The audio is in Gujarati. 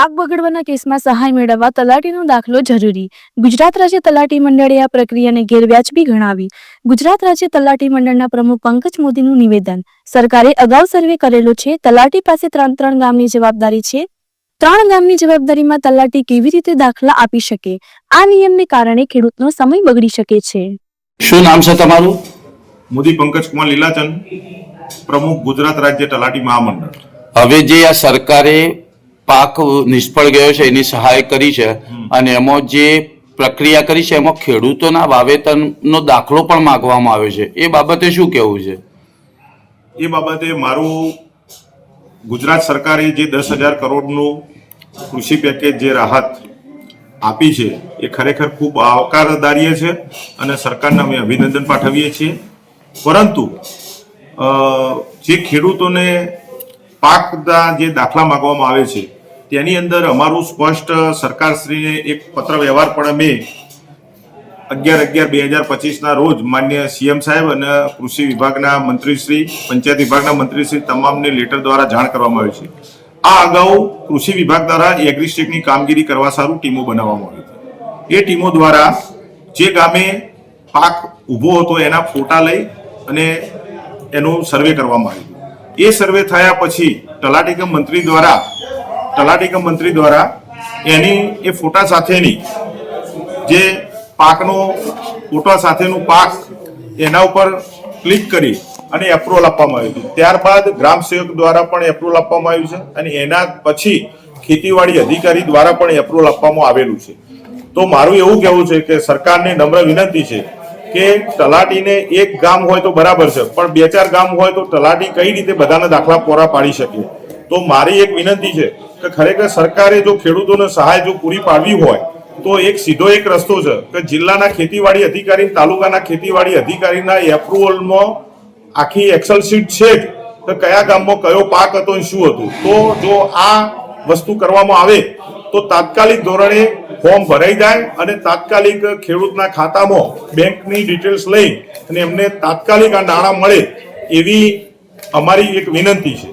પાક બગડવાના કેસમાં સહાય મેળવવા તલાટીનો દાખલો જરૂરી. ગુજરાત રાજ્ય તલાટી મંડળે આ પ્રક્રિયાને ગેરવ્યાજબી ગણાવી. ગુજરાત રાજ્ય તલાટી મંડળના પ્રમુખ પંકજ મોદીનું નિવેદન. સરકારે અગાઉ સર્વે કરેલો છે તલાટી પાસે ત્રણ ત્રણ ગામની જવાબદારી છે. ત્રણ ગામની જવાબદારીમાં તલાટી કેવી રીતે દાખલા આપી શકે? આ નિયમને કારણે ખેડૂતનો સમય બગડી શકે છે. શું નામ છે તમારું? મોદી પંકજ કુમાર લીલાચંદ પ્રમુખ ગુજરાત રાજ્ય તલાટી મહામંડળ. હવે જે આ સરકારે પાક નિષ્ફળ ગયો છે એની સહાય કરી છે. અને એમાં જે પ્રક્રિયા કરી છે એમાં ખેડૂતોના વાવેતરનો દાખલો પણ માંગવામાં આવ્યો છે. એ બાબતે શું કહેવું છે? એ બાબતે મારું ગુજરાત સરકારે જે દસ હજાર કરોડનું કૃષિ પેકેજ જે રાહત આપી છે એ ખરેખર ખૂબ આવકારદારીય છે અને સરકારને અમે અભિનંદન પાઠવીએ છીએ. પરંતુ જે ખેડૂતોને પાકના જે દાખલા માગવામાં આવે છે તેની અંદર અમારું સ્પષ્ટ સરકારશ્રીને એક પત્ર વ્યવહાર પણ અમે અગિયાર અગિયાર બે હજાર પચીસના રોજ માન્ય સીએમ સાહેબ અને કૃષિ વિભાગના મંત્રીશ્રી, પંચાયત વિભાગના મંત્રીશ્રી તમામને લેટર દ્વારા જાણ કરવામાં આવી છે. આ અગાઉ કૃષિ વિભાગ દ્વારા એગ્રીસ્ટેકની કામગીરી કરવા સારું ટીમો બનાવવામાં આવી હતી એ ટીમો દ્વારા જે ગામે પાક ઊભો હતો એના ફોટા લઈ અને એનું સર્વે કરવામાં આવ્યું. એ સર્વે થયા પછી તલાટીકમ મંત્રી દ્વારા તલાટીકમ મંત્રી દ્વારા એની એ ફોટા સાથેની જે પાકનો ફોટા સાથેનું પાક એના ઉપર ક્લિક કરી અને એપ્રુવલ આપવામાં આવ્યું હતું. ત્યારબાદ ગ્રામ સેવક દ્વારા પણ એપ્રુવલ આપવામાં આવ્યું છે અને એના પછી ખેતીવાડી અધિકારી દ્વારા પણ એપ્રુવલ આપવામાં આવેલું છે. તો મારું એવું કહેવું છે કે સરકારને નમ્ર વિનંતી છે કે તલાટીને એક ગામ હોય તો બરાબર છે, પણ બે ચાર ગામ હોય તો તલાટી કઈ રીતે બધાના દાખલા પોરા પાડી શકે? તો મારી એક વિનંતી છે કે ખરેખર સરકારે જો ખેડૂતોને સહાય જો પૂરી પાડવી હોય, તો એક સીધો એક રસ્તો છે કે જિલ્લાના ખેતીવાડી અધિકારી તાલુકાના ખેતીવાડી અધિકારીના એપ્રુવલમાં આખી એક્સેલ શીટ છે જ કે કયા ગામમાં કયો પાક હતો અને શું હતું. તો જો આ વસ્તુ કરવામાં આવે, તો તાત્કાલિક ધોરણે ફોર્મ ભરાઈ જાય અને તાત્કાલિક ખેડૂતના ખાતામાં બેંકની ડિટેલ્સ લઈ અને એમને તાત્કાલિક આ નાણાં મળે એવી અમારી એક વિનંતી છે.